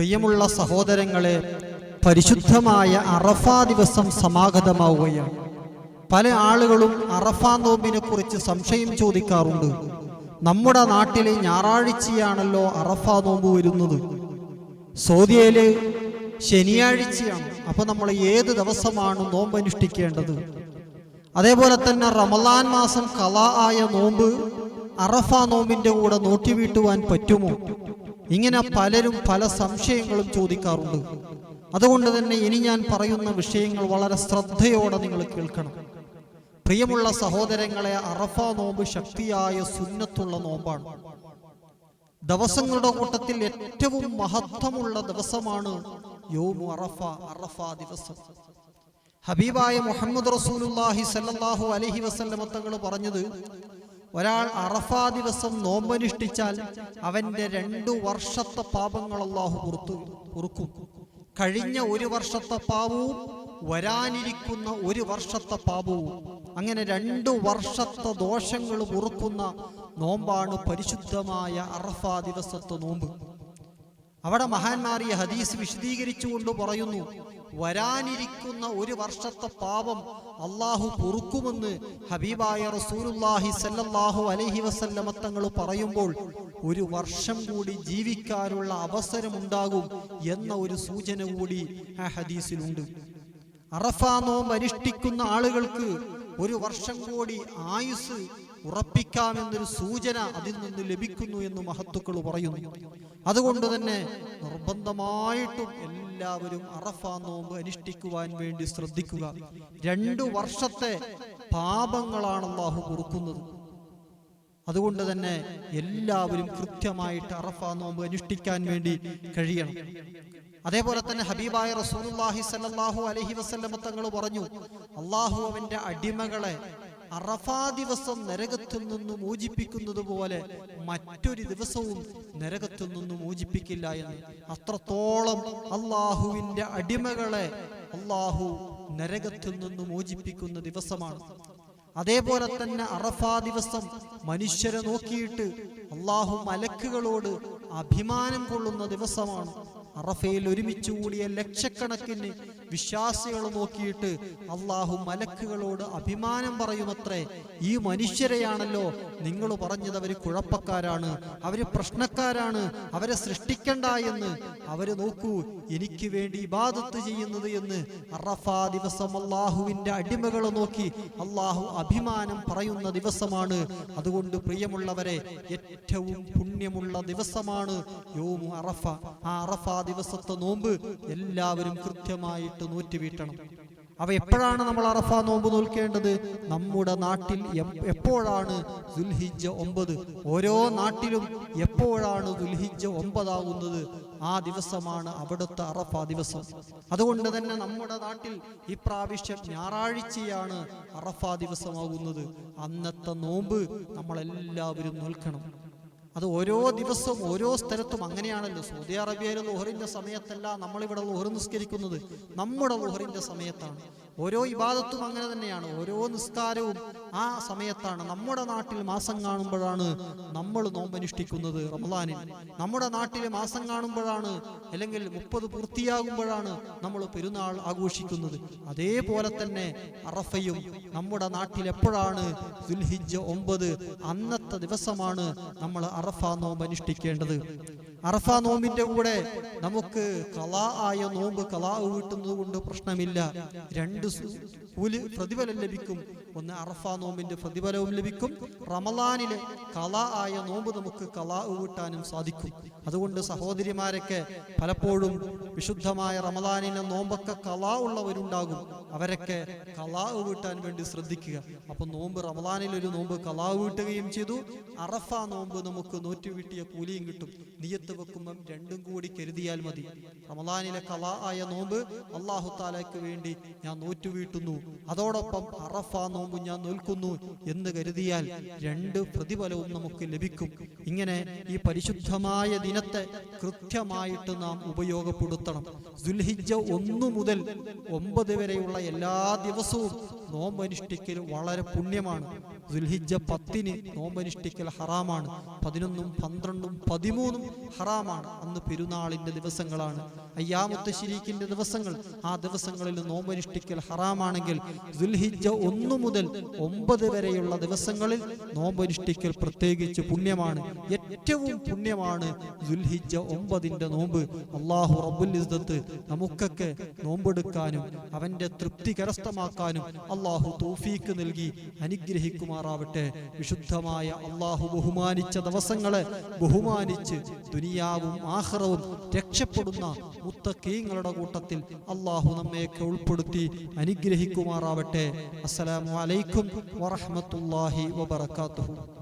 പ്രിയമുള്ള സഹോദരങ്ങളെ പരിശുദ്ധമായ അറഫ ദിവസം സമാഗതമാവുകയാണ്. പല ആളുകളും അറഫ നോമ്പിനെ കുറിച്ച് സംശയം ചോദിക്കാറുണ്ട്. നമ്മുടെ നാട്ടിലെ ഞായറാഴ്ചയാണല്ലോ അറഫ നോമ്പ് വരുന്നത്. സൗദിയയിൽ ശനിയാഴ്ചയാണ്. അപ്പൊ നമ്മൾ ഏത് ദിവസമാണ് നോമ്പ് അനുഷ്ഠിക്കേണ്ടത്? അതേപോലെ തന്നെ റമലാൻ മാസം കല ആയ നോമ്പ് അറഫ നോമ്പിന്റെ കൂടെ നോട്ടിവീട്ടുവാൻ പറ്റുമോ? ഇങ്ങനെ പലരും പല സംശയങ്ങളും ചോദിക്കാറുണ്ട്. അതുകൊണ്ട് തന്നെ ഇനി ഞാൻ പറയുന്ന വിഷയങ്ങൾ വളരെ ശ്രദ്ധയോടെ നിങ്ങൾ കേൾക്കണം. പ്രിയമുള്ള സഹോദരങ്ങളെ അറഫ നോമ്പ് ശക്തിയായ സുന്നത്തുള്ള നോമ്പാണ്. ദിവസങ്ങളുടെ കൂട്ടത്തിൽ ഏറ്റവും മഹത്വമുള്ള ദിവസമാണ് യോമു അറഫ അറഫ ദിവസം. ഹബീബായ മുഹമ്മദ് റസൂലുല്ലാഹി സല്ലാഹു അലൈഹി വസല്ലമ തങ്ങൾ പറഞ്ഞത് ഒരാൾ അറഫാ ദിവസം നോമ്പനുഷ്ഠിച്ചാൽ അവന്റെ രണ്ടു വർഷത്തെ പാപങ്ങൾ അള്ളാഹു പുറത്തു പുറക്കും കഴിഞ്ഞ ഒരു വർഷത്തെ പാപവും വരാനിരിക്കുന്ന ഒരു വർഷത്തെ പാപവും അങ്ങനെ രണ്ടു വർഷത്തെ ദോഷങ്ങൾ പൊറുക്കുന്ന നോമ്പാണ് പരിശുദ്ധമായ അറഫാ ദിവസത്തെ നോമ്പ്. അവിടെ മഹാന്മാർ ഈ ഹദീസ് വിശദീകരിച്ചുകൊണ്ട് പറയുന്നു വരാനിരിക്കുന്ന ഒരു വർഷത്തെ പാപം അള്ളാഹു പൊറുക്കുമെന്ന് ഹബീബായ റസൂലുല്ലാഹി സല്ലല്ലാഹു അലൈഹി വസല്ലമ തങ്ങൾ പറയുമ്പോൾ ഒരു വർഷം കൂടി ജീവിക്കാനുള്ള അവസരമുണ്ടാകും എന്ന ഒരു സൂചന കൂടി ആ ഹദീസിലുണ്ട്. അറഫാ നോമ്പ് അനുഷ്ഠിക്കുന്ന ആളുകൾക്ക് ഒരു വർഷം കൂടി ആയുസ് ഉറപ്പിക്കാമെന്നൊരു സൂചന അതിൽ നിന്ന് ലഭിക്കുന്നു എന്ന് മഹത്തുക്കൾ പറയുന്നു. അതുകൊണ്ട് തന്നെ നിർബന്ധമായിട്ടും എല്ലാവരും അറഫ നോമ്പ് അനുഷ്ഠിക്കുവാൻ വേണ്ടി ശ്രദ്ധിക്കുക. രണ്ടു വർഷത്തെ പാപങ്ങളാണ് അള്ളാഹു കൊടുക്കുന്നത്. അതുകൊണ്ട് തന്നെ എല്ലാവരും കൃത്യമായിട്ട് അറഫ നോമ്പ് അനുഷ്ഠിക്കാൻ വേണ്ടി കഴിയണം. അതേപോലെ തന്നെ ഹബീബായ അലഹി അലൈഹി വസല്ലമ തങ്ങൾ പറഞ്ഞു അള്ളാഹു അവന്റെ അടിമകളെ അറഫാ ദിവസം നരകത്തിൽ നിന്ന് മോചിപ്പിക്കുന്നത് പോലെ മറ്റൊരു ദിവസവും നരകത്തിൽ നിന്ന് മോചിപ്പിക്കില്ല എന്ന്. അത്രത്തോളം അള്ളാഹുവിന്റെ അടിമകളെ അള്ളാഹു നരകത്തിൽ നിന്ന് മോചിപ്പിക്കുന്ന ദിവസമാണ്. അതേപോലെ തന്നെ അറഫാ ദിവസം മനുഷ്യരെ നോക്കിയിട്ട് അള്ളാഹു മലക്കുകളോട് അഭിമാനം കൊള്ളുന്ന ദിവസമാണ്. അറഫയിൽ ഒരുമിച്ച് കൂടിയ ലക്ഷക്കണക്കിന് വിശ്വാസികൾ നോക്കിയിട്ട് അള്ളാഹു മലക്കുകളോട് അഭിമാനം പറയുമത്രേ ഈ മനുഷ്യരെയാണല്ലോ നിങ്ങൾ പറഞ്ഞത് അവർ കുഴപ്പക്കാരാണ് അവർ പ്രശ്നക്കാരാണ് അവരെ സൃഷ്ടിക്കണ്ട എന്ന്. അവർ നോക്കൂ എനിക്ക് വേണ്ടി ഇബാദത്ത് ചെയ്യുന്നത് എന്ന്. അറഫാ ദിവസം അള്ളാഹുവിന്റെ അടിമകൾ നോക്കി അള്ളാഹു അഭിമാനം പറയുന്ന ദിവസമാണ്. അതുകൊണ്ട് പ്രിയമുള്ളവരെ ഏറ്റവും പുണ്യമുള്ള ദിവസമാണ് യോമു അറഫ. ആ അറഫ ദിവസത്തെ നോമ്പ് എല്ലാവരും കൃത്യമായിട്ട് നോറ്റുവീട്ടണം അവ എപ്പോഴാണ് നമ്മൾ അറഫ നോമ്പ് നോൽക്കേണ്ടത്? നമ്മുടെ നാട്ടിൽ എപ്പോഴാണ് ദുൽഹിജ ഒമ്പത്? ഓരോ നാട്ടിലും എപ്പോഴാണ് ദുൽഹിജ ഒമ്പതാകുന്നത്? ആ ദിവസമാണ് അവിടുത്തെ അറഫ ദിവസം. അതുകൊണ്ട് തന്നെ നമ്മുടെ നാട്ടിൽ ഇപ്രാവശ്യം ഞായറാഴ്ചയാണ് അറഫ ദിവസമാകുന്നത്. അന്നത്തെ നോമ്പ് നമ്മളെല്ലാവരും നോൽക്കണം. അത് ഓരോ ദിവസവും ഓരോ സ്ഥലത്തും അങ്ങനെയാണല്ലോ. സൗദി അറേബ്യയിലെ ലോഹറിന്റെ സമയത്തല്ല നമ്മളിവിടെ ലോഹർ നിസ്കരിക്കുന്നത്. നമ്മുടെ ലോഹറിന്റെ സമയത്താണ്. ഓരോ ഇബാദത്തും അങ്ങനെ തന്നെയാണ്. ഓരോ നിസ്കാരവും ആ സമയത്താണ്. നമ്മുടെ നാട്ടിൽ മാസം കാണുമ്പോഴാണ് നമ്മൾ നോമ്പനുഷ്ഠിക്കുന്നത് റമദാനിൽ. നമ്മുടെ നാട്ടിൽ മാസം കാണുമ്പോഴാണ് അല്ലെങ്കിൽ മുപ്പത് പൂർത്തിയാകുമ്പോഴാണ് നമ്മൾ പെരുന്നാൾ ആഘോഷിക്കുന്നത്. അതേപോലെ തന്നെ അറഫയും നമ്മുടെ നാട്ടിൽ എപ്പോഴാണ്? ദുൽഹിജ്ജ ഒമ്പത് അന്നത്തെ ദിവസമാണ് നമ്മൾ അറഫ നോമ്പ് അനുഷ്ഠിക്കേണ്ടത്. അറഫ നോമ്പിന്റെ കൂടെ നമുക്ക് കലാ ആയ നോമ്പ് കലാ വീട്ടുന്നത് കൊണ്ട് പ്രശ്നമില്ല. രണ്ട് പ്രതിഫലം ലഭിക്കും. ഒന്ന് അറഫ നോമ്പിന്റെ പ്രതിഫലവും ലഭിക്കും. റമലാനിലെ കലാ ആയ നോമ്പ് നമുക്ക് കലാ വീട്ടാനും സാധിക്കും. അതുകൊണ്ട് സഹോദരിമാരൊക്കെ പലപ്പോഴും വിശുദ്ധമായ റമലാനിലെ നോമ്പൊക്കെ കലാ ഉള്ളവരുണ്ടാകും. അവരൊക്കെ കലാ വീട്ടാൻ വേണ്ടി ശ്രദ്ധിക്കുക. അപ്പൊ നോമ്പ് റമലാനിൽ ഒരു നോമ്പ് കലാ വീട്ടുകയും ചെയ്തു. അറഫ നോമ്പ് നമുക്ക് നോറ്റുവീട്ടിയ കൂലിയും കിട്ടും. നിയത്ത് വെക്കുമ്പം രണ്ടും കൂടി കരുതിയാൽ മതി. റമലാനിലെ കല ആയ നോമ്പ് അള്ളാഹു താലയ്ക്ക് വേണ്ടി ഞാൻ നോറ്റുവീട്ടുന്നു. അതോടൊപ്പം അറഫ നോമ്പ് ഞാൻ നോൽക്കുന്നു എന്ന് കരുതിയാൽ രണ്ട് പ്രതിഫലവും നമുക്ക് ലഭിക്കും. ഇങ്ങനെ ഈ പരിശുദ്ധമായ ദിനത്തെ കൃത്യമായിട്ട് നാം ഉപയോഗപ്പെടുത്തണം. ദുൽഹിജ്ജ ഒന്നു മുതൽ ഒമ്പത് വരെയുള്ള എല്ലാ ദിവസവും നോമ്പ് അനുഷ്ഠിക്കൽ വളരെ പുണ്യമാണ്. ദുൽഹിജ്ജ പത്തിന് നോമ്പനുഷ്ഠിക്കൽ ഹറാമാണ്. പതിനൊന്നും പന്ത്രണ്ടും പതിമൂന്നും ഹറാമാണ്. അന്ന് പെരുന്നാളിന്റെ ദിവസങ്ങളാണ്. അയ്യാമത്തെ ശിരീഖിന്റെ ദിവസങ്ങൾ. ആ ദിവസങ്ങളിൽ നോമ്പനുഷ്ഠിക്കൽ ഹറാമാണെങ്കിൽ ദുൽഹിജ ഒന്നു മുതൽ ഒമ്പത് വരെയുള്ള ദിവസങ്ങളിൽ നോമ്പനുഷ്ഠിക്കൽ പ്രത്യേകിച്ച് പുണ്യമാണ്. ഏറ്റവും പുണ്യമാണ് ദുൽഹിജ ഒമ്പതിന്റെ നോമ്പ്. അള്ളാഹു റബ്ബുൽ ഇസ്ദത്ത് നമുക്കൊക്കെ നോമ്പെടുക്കാനും അവന്റെ തൃപ്തി കരസ്ഥമാക്കാനും അള്ളാഹു തോഫീക്ക് നൽകി അനുഗ്രഹിക്കുമാറാവട്ടെ വിശുദ്ധമായ അള്ളാഹു ബഹുമാനിച്ച ദിവസങ്ങളെ ബഹുമാനിച്ച് ദുനിയാവും ആഹ്റവും രക്ഷപ്പെടുന്ന മുത്തക്കീങ്ങളുടെ കൂട്ടത്തിൽ അള്ളാഹു നമ്മയൊക്കെ ഉൾപ്പെടുത്തി അനുഗ്രഹിക്കുമാറാവട്ടെ. അസ്സലാമു അലൈക്കും വറഹ്മത്തുള്ളാഹി വബറകാതുഹു.